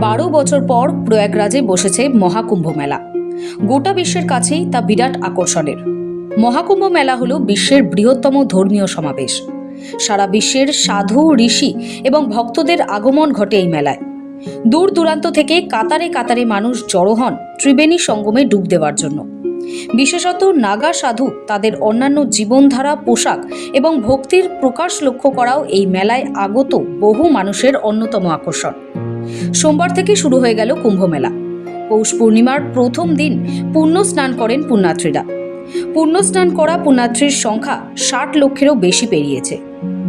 বারো বছর পর প্রয়াগরাজে বসেছে মহাকুম্ভ মেলা। গোটা বিশ্বের কাছেই তা বিরাট আকর্ষণের। মহাকুম্ভ মেলা হল বিশ্বের বৃহত্তম ধর্মীয় সমাবেশ। সারা বিশ্বের সাধু, ঋষি এবং ভক্তদের আগমন ঘটে এই মেলায়। দূর দূরান্ত থেকে কাতারে কাতারে মানুষ জড়ো হন ত্রিবেণী সঙ্গমে ডুব দেওয়ার জন্য। বিশেষত নাগা সাধু তাদের অন্যান্য জীবনধারা, পোশাক এবং ভক্তির প্রকাশ লক্ষ্য করাও এই মেলায় আগত বহু মানুষের অন্যতম আকর্ষণ। সোমবার থেকে শুরু হয়ে গেল কুম্ভ মেলা পৌষ পূর্ণিমার প্রথম দিন পুণ্য স্নান করেন পুণ্যাত্রীরা পুণ্য স্নান করা পুণ্যাত্রীর সংখ্যা ষাট লক্ষেরও বেশি পেরিয়েছে।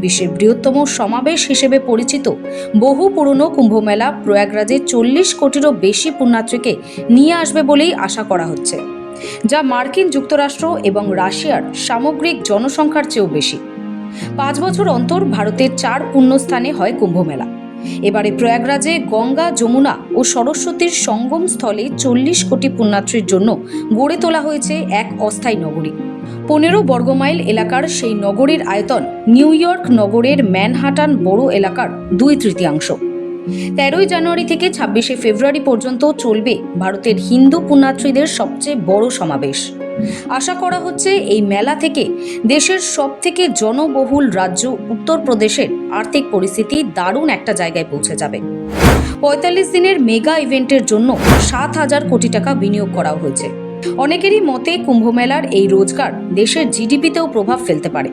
বিশ্বের বৃহত্তম সমাবেশ হিসেবে পরিচিত বহু পুরনো কুম্ভমেলা প্রয়াগরাজে চল্লিশ কোটিরও বেশি পুণ্যাত্রীকে নিয়ে আসবে বলেই আশা করা হচ্ছে, যা মার্কিন যুক্তরাষ্ট্র এবং রাশিয়ার সামগ্রিক জনসংখ্যার চেয়েও বেশি। পাঁচ বছর অন্তর ভারতের চার পুণ্যস্থানে হয় কুম্ভমেলা। এবারে প্রয়াগরাজে গঙ্গা, যমুনা ও সরস্বতীর সঙ্গম স্থলে চল্লিশ কোটি পুণ্যাত্রীর জন্য গড়ে তোলা হয়েছে এক অস্থায়ী নগরী। পনেরো বর্গমাইল এলাকার সেই নগরীর আয়তন নিউ ইয়র্ক নগরের ম্যানহাটান বড় এলাকার দুই তৃতীয়াংশ। তেরোই জানুয়ারি থেকে ছাব্বিশে ফেব্রুয়ারি পর্যন্ত চলবে ভারতের হিন্দু পুণ্যাত্রীদের সবচেয়ে বড় সমাবেশ। আশা করা হচ্ছে এই মেলা থেকে দেশের সবথেকে জনবহুল রাজ্য উত্তরপ্রদেশের আর্থিক পরিস্থিতি দারুণ একটা জায়গায় পৌঁছে যাবে। পঁয়তাল্লিশ দিনের মেগা ইভেন্টের জন্য সাত হাজার কোটি টাকা বিনিয়োগ করা হয়েছে। অনেকেরই মতে কুম্ভমেলার এই রোজগার দেশের জিডিপিতেও প্রভাব ফেলতে পারে।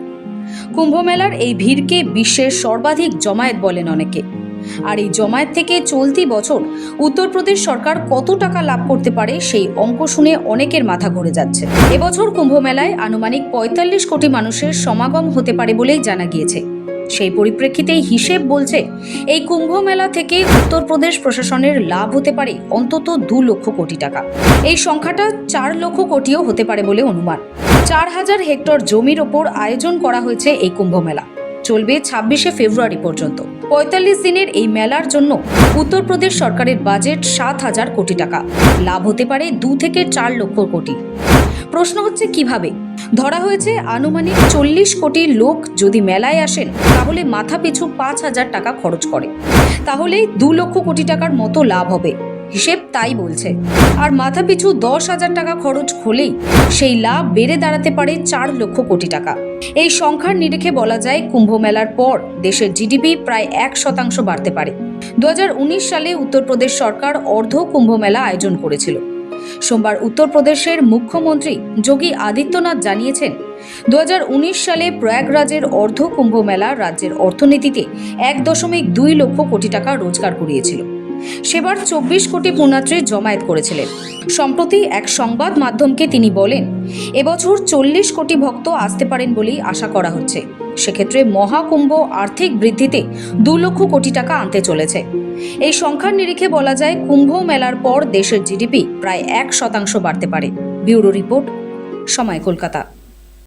কুম্ভমেলার এই ভিড়কে বিশ্বের সর্বাধিক জমায়েত বলেন অনেকে। আর এই জমায়েত থেকে চলতি বছর উত্তরপ্রদেশ সরকার কত টাকা লাভ করতে পারে সেই অঙ্ক শুনে অনেকের মাথা ঘুরে যাচ্ছে। এবছর কুম্ভমেলায় আনুমানিক পঁয়তাল্লিশ কোটি মানুষের সমাগম হতে পারে বলেই জানা গিয়েছে। সেই পরিপ্রেক্ষিতেই হিসেব বলছে, এই কুম্ভ মেলা থেকে উত্তরপ্রদেশ প্রশাসনের লাভ হতে পারে অন্তত দু লক্ষ কোটি টাকা। এই সংখ্যাটা চার লক্ষ কোটিও হতে পারে বলে অনুমান। চার হাজার হেক্টর জমির ওপর আয়োজন করা হয়েছে এই কুম্ভ মেলা চলবে ছাব্বিশে ফেব্রুয়ারি পর্যন্ত। পঁয়তাল্লিশ দিনের এই মেলার জন্য উত্তরপ্রদেশ সরকারের বাজেট সাত হাজার কোটি টাকা। লাভ হতে পারে দু থেকে চার লক্ষ কোটি। প্রশ্ন হচ্ছে কীভাবে? ধরা হয়েছে আনুমানিক চল্লিশ কোটি লোক যদি মেলায় আসেন, তাহলে মাথা পিছু পাঁচ হাজার টাকা খরচ করে। তাহলে দু লক্ষ কোটি টাকার মতো লাভ হবে। হিসেব তাই বলছে। আর মাথা পিছু দশ হাজার টাকা খরচ হলেই সেই লাভ বেড়ে দাঁড়াতে পারে চার লক্ষ কোটি টাকা। এই সংখ্যার নিরিখে বলা যায় কুম্ভ মেলার পর দেশের জিডিপি প্রায় এক শতাংশ বাড়তে পারে। দু হাজার উনিশ সালে উত্তরপ্রদেশ সরকার অর্ধ কুম্ভ মেলা আয়োজন করেছিল। সোমবার উত্তরপ্রদেশের মুখ্যমন্ত্রী যোগী আদিত্যনাথ জানিয়েছেন দু হাজার উনিশ সালে প্রয়াগরাজের অর্ধ কুম্ভ মেলা রাজ্যের অর্থনীতিতে এক দশমিক দুই লক্ষ কোটি টাকা রোজগার করিয়েছিল। সেবার চব্বিশ কোটি পুণ্যাত্রী জমায়েত করেছিলেন। সম্প্রতি এক সংবাদ মাধ্যমকে তিনি বলেন, এবছর চল্লিশ কোটি ভক্ত আসতে পারেন বলেই আশা করা হচ্ছে। সেক্ষেত্রে মহাকুম্ভ আর্থিক বৃদ্ধিতে দু লক্ষ কোটি টাকা আনতে চলেছে। এই সংখ্যার নিরিখে বলা যায়, কুম্ভ মেলার পর দেশের জিডিপি প্রায় এক শতাংশ বাড়তে পারে। ব্যুরো রিপোর্ট, সময় কলকাতা।